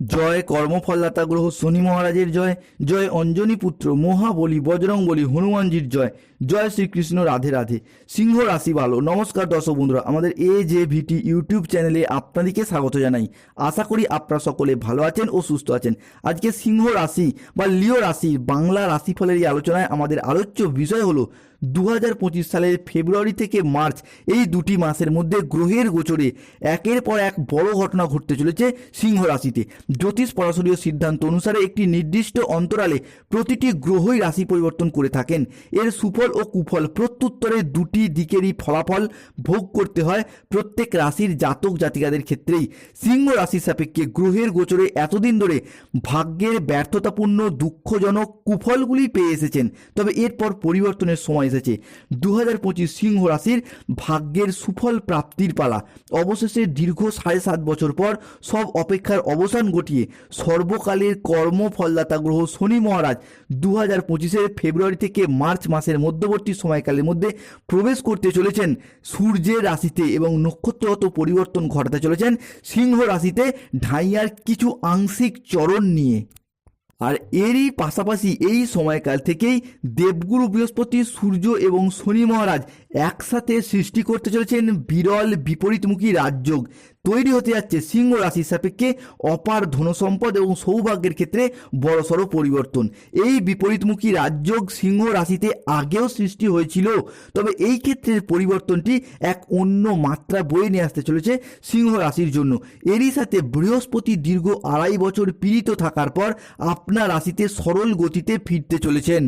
জয় কর্মফলদাতা গ্রহ শনি মহারাজের জয় জয় অঞ্জনী পুত্র মহাবলী বজরং বলি হনুমানজির জয় জয় শ্রীকৃষ্ণ রাধে রাধে। সিংহ রাশি ভালো। নমস্কার দর্শক বন্ধুরা, আমাদের এ জে ভিটি ইউটিউব চ্যানেলে আপনাদেরকে স্বাগত জানাই। আশা করি আপনারা সকলে ভালো আছেন ও সুস্থ আছেন। আজকে সিংহ রাশি বা লিও রাশি, বাংলা রাশিফলের এই আলোচনায় আমাদের আলোচ্য বিষয় হলো দু হাজার পঁচিশ সালের ফেব্রুয়ারি থেকে মার্চ এই দুটি মাসের মধ্যে গ্রহের গোচরে একের পর এক বড় ঘটনা ঘটতে চলেছে সিংহ রাশিতে। জ্যোতিষ পরাশরীয় সিদ্ধান্ত অনুসারে একটি নির্দিষ্ট অন্তরালে প্রতিটি গ্রহই রাশি পরিবর্তন করে থাকেন। এর সুফল ও কুফল প্রত্যুত্তরে দুটি দিকেরই ফলাফল ভোগ করতে হয় প্রত্যেক রাশির জাতক জাতিকাদের ক্ষেত্রেই। সিংহ রাশির সাপেক্ষে গ্রহের গোচরে এতদিন ধরে ভাগ্যের ব্যর্থতাপূর্ণ, দুঃখজনক কুফলগুলি পেয়ে এসেছেন। তবে এরপর পরিবর্তনের সময় এসেছে। দু হাজার পঁচিশ সিংহ রাশির ভাগ্যের সুফল প্রাপ্তির পালা। অবশেষে দীর্ঘ সাড়ে সাত বছর পর সব অপেক্ষার অবসান ঘটিয়ে সর্বকালের কর্মফলদাতা গ্রহ শনি মহারাজ দু হাজার পঁচিশের ফেব্রুয়ারি থেকে মার্চ মাসের মধ্যবর্তী সময়কালের মধ্যে প্রবেশ করতে চলেছেন। সূর্যের রাশিতে এবং নক্ষত্রগত পরিবর্তন ঘটাতে চলেছেন। সিংহ রাশিতে ঢাইয়ার কিছু আংশিক চরণ নিয়ে। আর এরই পাশাপাশি এই সময়কাল থেকেই দেবগুরু বৃহস্পতি, সূর্য এবং শনি মহারাজ একসাথে সৃষ্টি করতে চলেছেন বিরল বিপরীতমুখী রাজযোগ। তৈরি হতে যাচ্ছে সিংহ রাশির সাপেক্ষে অপার ধনসম্পদ এবং সৌভাগ্যের ক্ষেত্রে বড়সড় পরিবর্তন। এই বিপরীতমুখী রাজযোগ সিংহ রাশিতে আগেও সৃষ্টি হয়েছিল, তবে এই ক্ষেত্রের পরিবর্তনটি এক অন্য মাত্রা বয়ে নিয়ে আসতে চলেছে সিংহ রাশির জন্য। এরই সাথে বৃহস্পতি দীর্ঘ আড়াই বছর পীড়িত থাকার পর আপনার রাশিতে সরল গতিতে ফিরতে চলেছেন।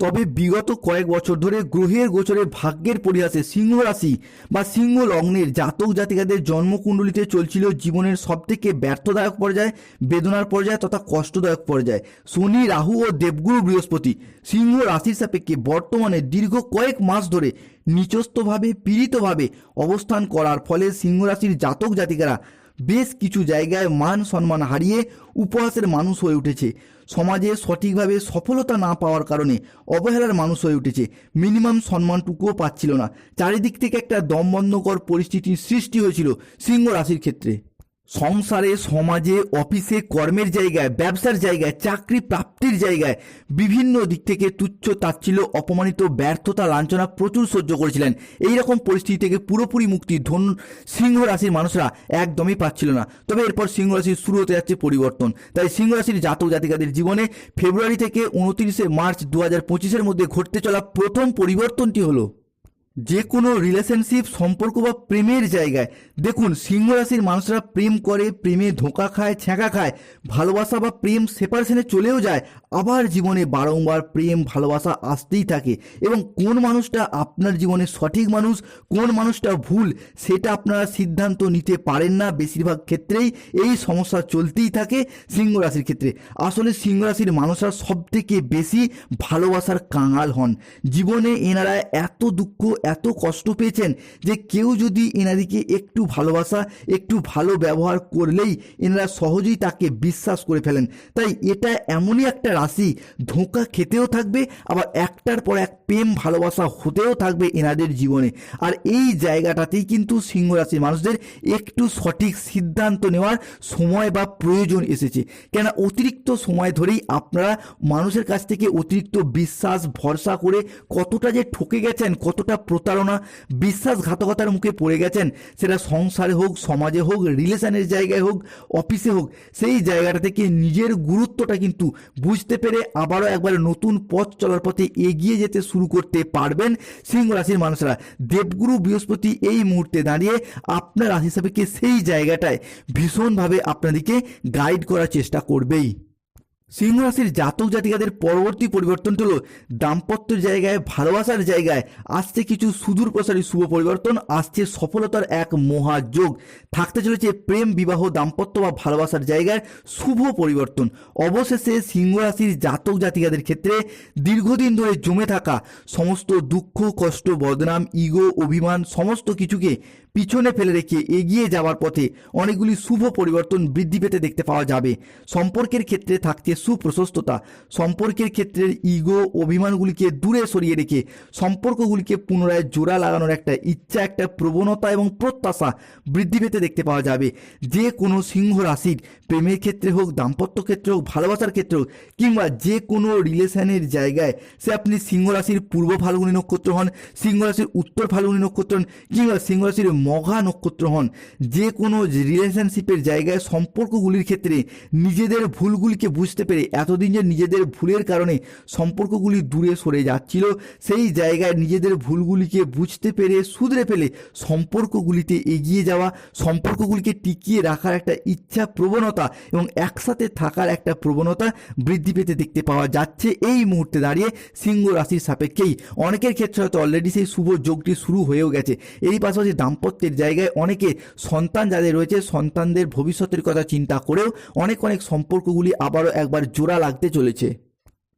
তবে বিগত কয়েক বছর ধরে গ্রহের গোচরে ভাগ্যের পরিহাসে সিংহ রাশি বা সিংহ লগ্নের জাতক জাতিকাদের জন্মকুণ্ডলিতে চলছিল জীবনের সবথেকে ব্যর্থদায়ক পর্যায়ে, বেদনার পর্যায়ে তথা কষ্টদায়ক পর্যায়ে। শনি, রাহু ও দেবগুরু বৃহস্পতি সিংহ রাশির সাপেক্ষে বর্তমানে দীর্ঘ কয়েক মাস ধরে নিচস্থভাবে পীড়িতভাবে অবস্থান করার ফলে সিংহ রাশির জাতক জাতিকারা বেশ কিছু জায়গায় মান সম্মান হারিয়ে উপহাসের মানুষ হয়ে উঠেছে। সমাজে সঠিকভাবে সফলতা না পাওয়ার কারণে অবহেলার মানুষ হয়ে উঠেছে। মিনিমাম সম্মানটুকুও পাচ্ছিল না। চারিদিক থেকে একটা দমবন্ধকর পরিস্থিতির সৃষ্টি হয়েছিল সিংহ রাশির ক্ষেত্রে। সংসারে, সমাজে, অফিসে, কর্মের জায়গায়, ব্যবসার জায়গায়, চাকরি প্রাপ্তির জায়গায় বিভিন্ন দিক থেকে তুচ্ছ তাচ্ছিল অপমানিত, ব্যর্থতা, লাঞ্ছনা প্রচুর সহ্য করেছিলেন। এই রকম পরিস্থিতি থেকে পুরোপুরি মুক্তি ধন সিংহ রাশির মানুষরা একদমই পাচ্ছিল না। তবে এরপর সিংহ রাশির শুরু হতে যাচ্ছে পরিবর্তন। তাই সিংহ রাশির জাতক জাতিকাদের জীবনে ফেব্রুয়ারি থেকে উনত্রিশে মার্চ দু হাজার পঁচিশের মধ্যে ঘটতে চলা প্রথম পরিবর্তনটি হলো যে কোনো রিলেশনশিপ সম্পর্ক বা প্রেমের জায়গায়। দেখুন, সিংহ রাশির মানুষরা প্রেম করে, প্রেমে ধোঁকা খায়, ছ্যাঁকা খায়, ভালোবাসা বা প্রেম সেপারেশনে চলেও যায়। আবার জীবনে বারংবার প্রেম, ভালোবাসা আসতেই থাকে এবং কোন মানুষটা আপনার জীবনে সঠিক মানুষ, কোন মানুষটা ভুল সেটা আপনারা সিদ্ধান্ত নিতে পারেন না বেশিরভাগ ক্ষেত্রেই। এই সমস্যা চলতেই থাকে সিংহ রাশির ক্ষেত্রে। আসলে সিংহ রাশির মানুষরা সব থেকে বেশি ভালোবাসার কাঙাল হন। জীবনে এনারা এত দুঃখ, এত কষ্ট পেয়েছেন যে কেউ যদি এনাদিকে একটু ভালোবাসা, একটু ভালো ব্যবহার করলেই এনারা সহজেই তাকে বিশ্বাস করে ফেলেন। তাই এটা এমনই একটা রাশি ধোঁকা খেতেও থাকবে, আবার একটার পর এক প্রেম, ভালোবাসা হতেও থাকবে এনাদের জীবনে। আর এই জায়গাটাতেই কিন্তু সিংহ রাশির মানুষদের একটু সঠিক সিদ্ধান্ত নেওয়ার সময় বা প্রয়োজন এসেছে। কেন অতিরিক্ত সময় ধরেই আপনারা মানুষের কাছ থেকে অতিরিক্ত বিশ্বাস, ভরসা করে কতটা যে ঠকে গেছেন, কতটা প্রতারণা, বিশ্বাসঘাতকতার মুখে পড়ে গেছেন, সেটা সংসারে হোক, সমাজে হোক, রিলেশনের জায়গায় হোক, অফিসে হোক, সেই জায়গাটা থেকে নিজের গুরুত্বটা কিন্তু বুঝতে পেরে আবারও একবার নতুন পথ চলার পথে এগিয়ে যেতে শুরু করতে পারবেন সিংহ রাশির মানুষরা। দেবগুরু বৃহস্পতি এই মুহূর্তে দাঁড়িয়ে আপনার রাশি সাপেক্ষে সেই জায়গাটায় ভীষণভাবে আপনাদেরকে গাইড করার চেষ্টা করবেই। সিংহ রাশির জাতক জাতিকাদের পরবর্তী পরিবর্তনটি হলো দাম্পত্যের জায়গায়, ভালোবাসার জায়গায় আসছে কিছু সুদূর প্রসারী শুভ পরিবর্তন, আসছে সফলতার এক মহাযোগ। থাকতে চলেছে প্রেম, বিবাহ, দাম্পত্য বা ভালোবাসার জায়গায় শুভ পরিবর্তন। অবশেষে সিংহ রাশির জাতক জাতিকাদের ক্ষেত্রে দীর্ঘদিন ধরে জমে থাকা সমস্ত দুঃখ, কষ্ট, বদনাম, ইগো, অভিমান সমস্ত কিছুকে পিছনে ফেলে রেখে এগিয়ে যাওয়ার পথে অনেকগুলি শুভ পরিবর্তন বৃদ্ধি পেতে দেখতে পাওয়া যাবে। সম্পর্কের ক্ষেত্রে থাকছে সুপ্রশস্ততা। সম্পর্কের ক্ষেত্রে ইগো অভিমানগুলিকে দূরে সরিয়ে রেখে সম্পর্কগুলিকে পুনরায় জোড়া লাগানোর একটা ইচ্ছা, একটা প্রবণতা এবং প্রত্যাশা বৃদ্ধি পেতে দেখতে পাওয়া যাবে। যে কোনো সিংহ রাশির, প্রেমের ক্ষেত্রে হোক, দাম্পত্য ক্ষেত্রে হোক, ভালোবাসার ক্ষেত্রে হোক, কিংবা যে কোনো রিলেশনের জায়গায় সে আপনি সিংহ রাশির পূর্ব ফাল্গুনী নক্ষত্র হন, সিংহ রাশির উত্তর ফাল্গুনী নক্ষত্র হন, কিংবা সিংহ রাশির মঘা নক্ষত্র হন, যে কোনো রিলেশনশিপের জায়গায় সম্পর্কগুলির ক্ষেত্রে নিজেদের ভুলগুলিকে বুঝতে পেরে এতদিন যে নিজেদের ভুলের কারণে সম্পর্কগুলি দূরে সরে যাচ্ছিল, সেই জায়গায় নিজেদের ভুলগুলিকে বুঝতে পেরে শুধরে ফেলে সম্পর্কগুলিতে এগিয়ে যাওয়া, সম্পর্কগুলিকে টিকিয়ে রাখার একটা ইচ্ছা প্রবণতা এবং একসাথে থাকার একটা প্রবণতা বৃদ্ধি পেতে দেখতে পাওয়া যাচ্ছে এই মুহূর্তে দাঁড়িয়ে সিংহ রাশির সাপেক্ষেই। অনেকের ক্ষেত্রে হয়তো অলরেডি সেই শুভ যোগটি শুরু হয়েও গেছে। এই পাশাপাশি দাম্পত্যের জায়গায় অনেকে সন্তান যাদের রয়েছে, সন্তানদের ভবিষ্যতের কথা চিন্তা করেও অনেক অনেক সম্পর্কগুলি আবারও একবার জোড়া লাগতে চলেছে।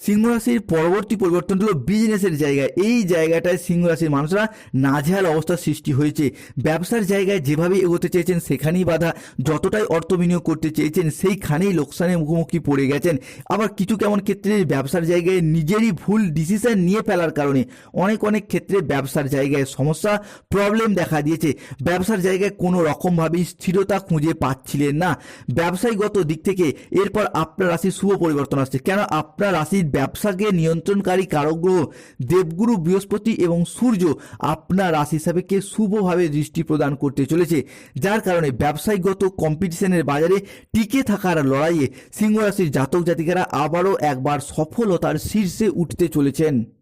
সিংহ রাশির পরবর্তী পরিবর্তন হলো বিজনেসের জায়গায় এই জায়গাটায় সিংহ রাশির মানুষরা নাজেহাল অবস্থার সৃষ্টি হয়েছে। ব্যবসার জায়গায় যেভাবে এগোতে চেয়েছেন, সেখানেই বাধা। যতটাই অর্থ বিনিয়োগ করতে চেয়েছেন, সেইখানেই লোকসানের মুখোমুখি পড়ে গেছেন। আবার কিছু কেমন ক্ষেত্রে ব্যবসার জায়গায় নিজেরই ভুল ডিসিশন নিয়ে ফেলার কারণে অনেক অনেক ক্ষেত্রে ব্যবসার জায়গায় সমস্যা প্রবলেম দেখা দিয়েছে। ব্যবসার জায়গায় কোনো রকমভাবেই স্থিরতা খুঁজে পাচ্ছিলেন না। ব্যবসায়ীগত দিক থেকে এরপর আপনার রাশির শুভ পরিবর্তন আসছে। কেন আপনার রাশির ব্যবসাকে নিয়ন্ত্রণকারী কারগ্রহ দেবগুরু বৃহস্পতি এবং সূর্য আপনার রাশি সাপেক্ষে শুভভাবে দৃষ্টি প্রদান করতে চলেছে। যার কারণে ব্যবসায়িকগত কম্পিটিশনের বাজারে টিকে থাকার লড়াইয়ে সিংহ রাশির জাতক জাতিকারা আবারও একবার সফলতার শীর্ষে উঠতে চলেছেন।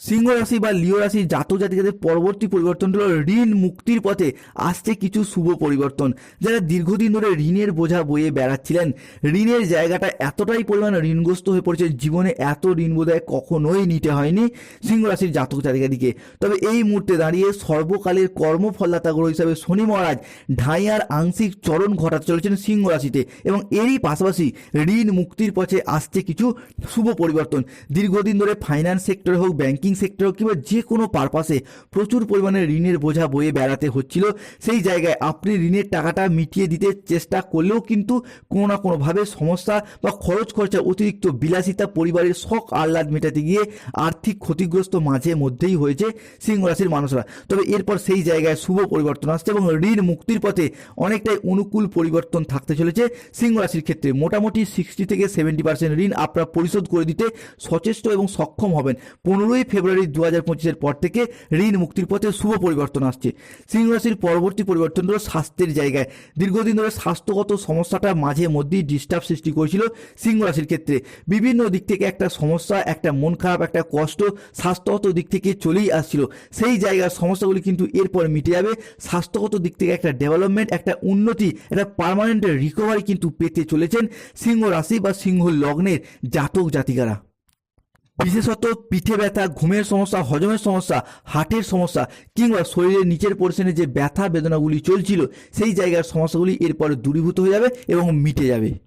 সিংহ রাশি বা লিও রাশি জাতক জাতিকাদের পরবর্তী পরিবর্তন হলো ঋণ মুক্তির পথে আসছে কিছু শুভ পরিবর্তন। যারা দীর্ঘদিন ধরে ঋণের বোঝা বয়ে বেড়াচ্ছিলেন, ঋণের জায়গাটা এতটাই পরিমাণ ঋণগ্রস্ত হয়ে পড়েছে, জীবনে এত ঋণ বোধহয় কখনোই নিতে হয়নি সিংহ রাশির জাতক জাতিকাদিকে। তবে এই মুহূর্তে দাঁড়িয়ে সর্বকালের কর্মফলদাতা গ্রহ হিসাবে শনি মহারাজ ঢাইয়ার আংশিক চরণ ঘটাতে চলেছেন সিংহ রাশিতে এবং এরই পাশাপাশি ঋণ মুক্তির পথে আসছে কিছু শুভ পরিবর্তন। দীর্ঘদিন ধরে ফাইন্যান্স সেক্টরে হোক ব্যাংকিং সেক্টরে হোক কিংবা যে কোনো পারপাসে প্রচুর পরিমাণে ঋণের বোঝা বয়ে বেড়াতে হচ্ছিল। সেই জায়গায় আপনি ঋণের টাকাটা মিটিয়ে দিতে চেষ্টা করলেও কিন্তু কোনো না কোনোভাবে সমস্যা বা খরচ খরচা অতিরিক্ত বিলাসিতা পরিবারের শখ আহ্লাদ মেটাতে গিয়ে আর্থিক ক্ষতিগ্রস্ত মাঝে মধ্যেই হয়েছে সিংহ রাশির মানুষরা। তবে এরপর সেই জায়গায় শুভ পরিবর্তন আসছে এবং ঋণ মুক্তির পথে অনেকটাই অনুকূল পরিবর্তন থাকতে চলেছে সিংহ রাশির ক্ষেত্রে। মোটামুটি সিক্সটি থেকে সেভেন্টি পার্সেন্ট ঋণ আপনারা পরিশোধ করে দিতে সচেষ্ট এবং সক্ষম হবেন। পনেরোই ফেব্রুয়ারি দু হাজার পঁচিশের পর থেকে ঋণ মুক্তির পথে শুভ পরিবর্তন আসছে। সিংহ রাশির পরবর্তী পরিবর্তন হলো স্বাস্থ্যের জায়গায়। দীর্ঘদিন ধরে স্বাস্থ্যগত সমস্যাটা মাঝে মধ্যেই ডিস্টার্ব সৃষ্টি করেছিল সিংহ রাশির ক্ষেত্রে। বিভিন্ন দিক থেকে একটা সমস্যা, একটা মন খারাপ, একটা কষ্ট স্বাস্থ্যগত দিক থেকে চলেই আসছিল। সেই জায়গার সমস্যাগুলি কিন্তু এরপর মিটে যাবে। স্বাস্থ্যগত দিক থেকে একটা ডেভেলপমেন্ট একটা উন্নতি, একটা পার্মানেন্ট রিকভারি কিন্তু পেতে চলেছেন সিংহ রাশি বা সিংহ লগ্নের জাতক জাতিকারা। বিশেষত পিঠে ব্যথা, ঘুমের সমস্যা, হজমের সমস্যা হাটের সমস্যা কিংবা শরীরের নিচের পোর্শনে যে ব্যথা বেদনাগুলি চলছিল, সেই জায়গার সমস্যাগুলি এরপরে দূরীভূত হয়ে যাবে এবং মিটে যাবে।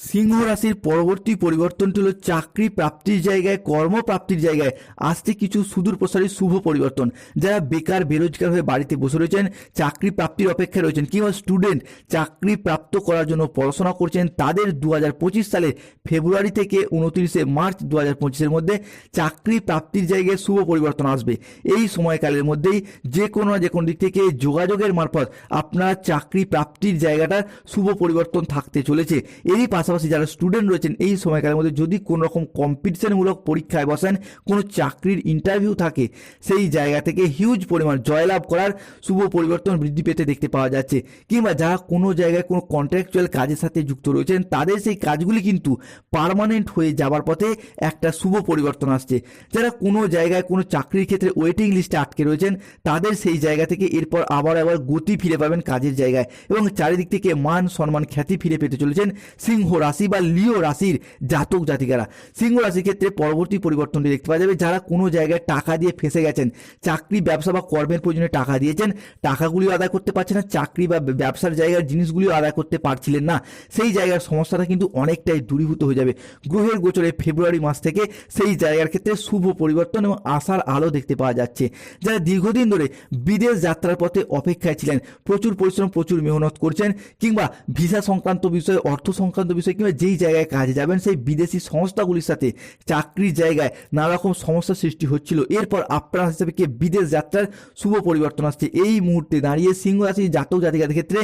সিংহ রাশির পরবর্তী পরিবর্তনটি হলো চাকরি প্রাপ্তির জায়গায় কর্মপ্রাপ্তির জায়গায় আসতে কিছু সুদূর প্রসারী শুভ পরিবর্তন। যারা বেকার, বেরোজগার হয়ে বাড়িতে বসে রয়েছেন, চাকরি প্রাপ্তির অপেক্ষায় রয়েছেন কিংবা স্টুডেন্ট চাকরি প্রাপ্ত করার জন্য পড়াশোনা করছেন, তাদের দু হাজার পঁচিশ সালের ফেব্রুয়ারি থেকে উনত্রিশে মার্চ দু হাজার মধ্যে চাকরি প্রাপ্তির জায়গায় শুভ পরিবর্তন আসবে। এই সময়কালের মধ্যেই যে কোনো যে কোনো দিক থেকে যোগাযোগের মারফত আপনার চাকরি প্রাপ্তির জায়গাটা শুভ পরিবর্তন থাকতে চলেছে। এরই পাশাপাশি যারা স্টুডেন্ট রয়েছেন, এই সময়কালের মধ্যে যদি কোনো রকম কম্পিটিশনমূলক পরীক্ষায় বসেন, কোনো চাকরির ইন্টারভিউ থাকে, সেই জায়গা থেকে হিউজ পরিমাণ জয়লাভ করার শুভ পরিবর্তন বৃদ্ধি পেতে দেখতে পাওয়া যাচ্ছে। কিংবা যারা কোনো জায়গায় কোনো কন্ট্রাকচুয়াল কাজের সাথে যুক্ত রয়েছেন, তাদের সেই কাজগুলি কিন্তু পার্মানেন্ট হয়ে যাবার পথে একটা শুভ পরিবর্তন আসছে। যারা কোনো জায়গায় কোনো চাকরির ক্ষেত্রে ওয়েটিং লিস্টে আটকে রয়েছেন, তাদের সেই জায়গা থেকে এরপর আবার আবার গতি ফিরে পাবেন কাজের জায়গায় এবং চারিদিক থেকে মান সম্মান খ্যাতি ফিরে পেতে চলেছেন সিংহ রাশি বা লিও রাশির জাতক জাতিকারা। সিংহ রাশির ক্ষেত্রে পরবর্তী পরিবর্তনটি দেখতে পাওয়া যাবে। যারা কোনো জায়গায় টাকা দিয়ে ফেসে গেছেন, চাকরি, ব্যবসা বা কর্মের প্রয়োজনে টাকা দিয়েছেন, টাকাগুলিও আদায় করতে পারছেন না, চাকরি বা ব্যবসার জায়গার জিনিসগুলিও আদায় করতে পারছিলেন না, সেই জায়গার সমস্যাটা কিন্তু অনেকটাই দূরীভূত হয়ে যাবে। গ্রহের গোচরে ফেব্রুয়ারি মাস থেকে সেই জায়গার ক্ষেত্রে শুভ পরিবর্তন এবং আশার আলো দেখতে পাওয়া যাচ্ছে। যারা দীর্ঘদিন ধরে বিদেশ যাত্রার পথে অপেক্ষায় ছিলেন, প্রচুর পরিশ্রম, প্রচুর মেহনত করছেন কিংবা ভিসা সংক্রান্ত বিষয়ে, অর্থ সংক্রান্ত বিষয়ে অবশ্যই কিংবা যেই জায়গায় কাজে যাবেন, সেই বিদেশি সংস্থাগুলির সাথে চাকরির জায়গায় নানা রকম সমস্যার সৃষ্টি হচ্ছিল। এরপর আপনার হিসাবে কে বিদেশ যাত্রার শুভ পরিবর্তন আসছে। এই মুহূর্তে দাঁড়িয়ে সিংহ রাশি জাতক জাতিকাদের ক্ষেত্রে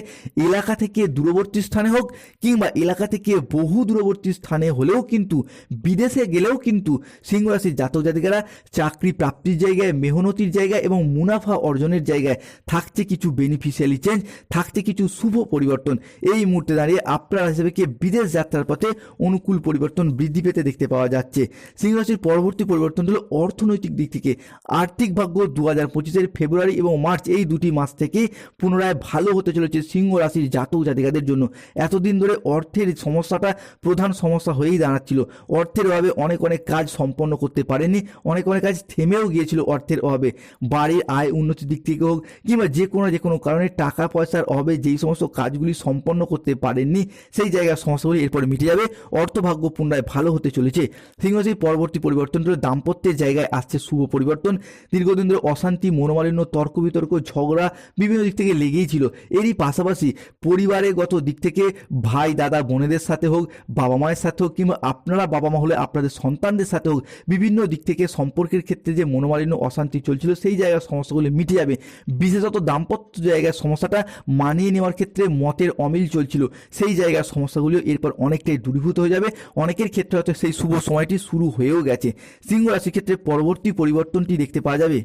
এলাকা থেকে দূরবর্তী স্থানে হোক কিংবা এলাকা থেকে বহু দূরবর্তী স্থানে হলেও কিন্তু, বিদেশে গেলেও কিন্তু সিংহ রাশির জাতক জাতিকারা চাকরি প্রাপ্তির জায়গায়, মেহনতির জায়গায় এবং মুনাফা অর্জনের জায়গায় থাকছে কিছু বেনিফিশিয়ালি চেঞ্জ থাকছে কিছু শুভ পরিবর্তন। এই মুহূর্তে দাঁড়িয়ে আপনার হিসেবে কে বিদেশ যাত্রার পথে অনুকূল পরিবর্তন বৃদ্ধি পেতে দেখতে পাওয়া যাচ্ছে। সিংহ রাশির পরবর্তী পরিবর্তন হলো অর্থনৈতিক দিক থেকে। আর্থিক ভাগ্য দু হাজার পঁচিশের ফেব্রুয়ারি এবং মার্চ এই দুটি মাস থেকে পুনরায় ভালো হতে চলেছে সিংহ রাশির জাতক জাতিকাদের জন্য। এতদিন ধরে অর্থের সমস্যাটা প্রধান সমস্যা হয়েই দাঁড়াচ্ছিল। অর্থের অভাবে অনেক অনেক কাজ সম্পন্ন করতে পারেনি অনেক অনেক কাজ থেমেও গিয়েছিল অর্থের অভাবে। বাড়ির আয় উন্নতির দিক থেকে হোক কিংবা যে কোনো যে কোনো কারণে টাকা পয়সার অভাবে যেই সমস্ত কাজগুলি সম্পন্ন করতে পারেননি, সেই জায়গার সমস্যাগুলি এরপর মিটে যাবে। অর্থভাগ্য পুনরায় ভালো হতে চলেছে। সিংহরাশির পরবর্তী পরিবর্তন হলো দাম্পত্যের জায়গায় আসছে শুভ পরিবর্তন। দীর্ঘদিন ধরে অশান্তি, মনোমালিন্য, তর্ক, বিতর্ক, ঝগড়া বিভিন্ন দিক থেকে লেগেই ছিল। এরই পাশাপাশি পরিবারের গত দিক থেকে ভাই, দাদা, বোনেদের সাথে হোক, বাবা মায়ের সাথে হোক কিংবা আপনারা বাবা মা হলে আপনাদের সন্তানদের সাথে হোক, বিভিন্ন দিক থেকে সম্পর্কের ক্ষেত্রে যে মনোমালিন্য, অশান্তি চলছিল, সেই জায়গার সমস্যাগুলি মিটে যাবে। বিশেষত দাম্পত্য জায়গার সমস্যাটা মানিয়ে নেওয়ার ক্ষেত্রে মতের অমিল চলছিল। সেই জায়গার সমস্যাগুলিও এরপর অনেকটাই দূরীভূত হয়ে যাবে। অনেকের ক্ষেত্রে হয়তো সেই শুভ সময়টি শুরু হয়েও গেছে। সিংহ রাশির ক্ষেত্রে পরবর্তী পরিবর্তনটি দেখতে পাওয়া যাবে।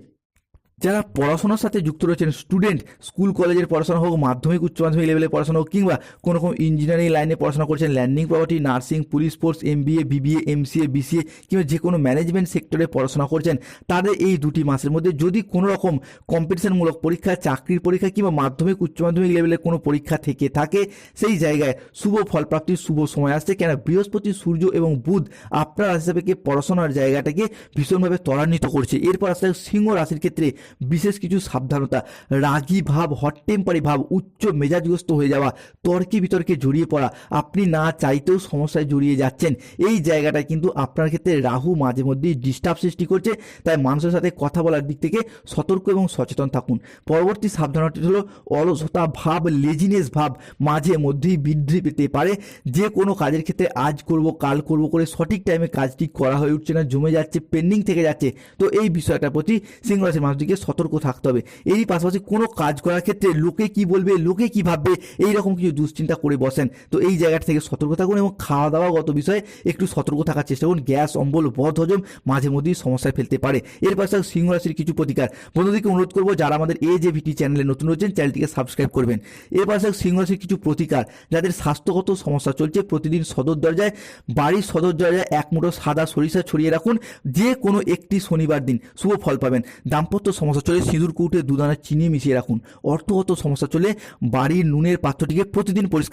যারা পড়াশোনার সাথে যুক্ত রয়েছেন স্টুডেন্ট স্কুল কলেজের পড়াশোনা হোক, মাধ্যমিক, উচ্চ মাধ্যমিক লেভেলের পড়াশোনা হোক, কিংবা কোনো রকম ইঞ্জিনিয়ারিং লাইনে পড়াশোনা করছেন landing property nursing police force M BA BBA MCA BCA কিংবা যে কোনো ম্যানেজমেন্ট সেক্টরে পড়াশোনা করছেন, তাদের এই দুটি মাসের মধ্যে যদি কোনো রকম কম্পিটিশনমূলক পরীক্ষা, চাকরির পরীক্ষা, কিংবা মাধ্যমিক, উচ্চ মাধ্যমিক লেভেলের কোনো পরীক্ষা থেকে থাকে, সেই জায়গায় শুভ ফলপ্রাপ্তির শুভ সময় আসছে। কেন বৃহস্পতি, সূর্য এবং বুধ আপনার রাশি হিসাবে পড়াশোনার জায়গাটাকে ভীষণভাবে ত্বরান্বিত করছে। এরপর আসলে সিংহ রাশির ক্ষেত্রে বিশেষ কিছু সাবধানতা। রাগী ভাব হট টেম্পারি ভাব, উচ্চ মেজাজগ্রস্ত হয়ে যাওয়া, তর্কে বিতর্কে জড়িয়ে পড়া, আপনি না চাইতেও সমস্যায় জড়িয়ে যাচ্ছেন, এই জায়গাটায় কিন্তু আপনার ক্ষেত্রে রাহু মাঝে মধ্যেই ডিস্টার্ব সৃষ্টি করছে, তাই মানুষের সাথে কথা বলার দিক থেকে সতর্ক এবং সচেতন থাকুন। পরবর্তী সাবধানতাটি হলো অলসতা ভাব লেজিনেস ভাব মাঝে মধ্যেই বৃদ্ধি পেতে পারে। যে কোনো কাজের ক্ষেত্রে আজ করব, কাল করব করে সঠিক টাইমে কাজটি করা হয়ে উঠছে না, জমে যাচ্ছে পেন্ডিং থেকে যাচ্ছে, তো এই বিষয়টার প্রতি সিংহ রাশির মানুষটিকে সতর্ক থাকতে হবে। এরই পাশাপাশি কোনো কাজ করার ক্ষেত্রে লোকে কি বলবে, লোকে কি ভাববে এই রকম কিছু দুশ্চিন্তা করে বসেন। তো এই জায়গাটা থেকে সতর্ক থাকুন এবং খাওয়া দাওয়াগত বিষয়ে একটু সতর্ক থাকার চেষ্টা করুন। গ্যাস, অম্বল বধ হজম মাঝে মধ্যেই সমস্যায় ফেলতে পারে। এর পাশাপাশি সিংহ রাশির কিছু প্রতিকার। বন্ধুদেরকে অনুরোধ করব, যারা আমাদের এ যে ভিটি চ্যানেলে নতুন রয়েছেন, চ্যানেলটিকে সাবস্ক্রাইব করবেন। এর পাশাপাশি সিংহ রাশির কিছু প্রতিকার। যাদের স্বাস্থ্যগত সমস্যা চলছে, প্রতিদিন সদর দরজায়, বাড়ির সদর দরজায় এক মুঠো সাদা সরিষা ছড়িয়ে রাখুন। যে কোনো একটি শনিবার দিন শুভ ফল পাবেন। দাম্পত্য সমস্যা চলে সিঁদুর, কুটে, দুদানা, চিনি মিশিয়ে রাখুন। অর্থগত সমস্যা চলে বাড়ির নুনের পাত্রটিকে প্রতিদিন পরিষ্কার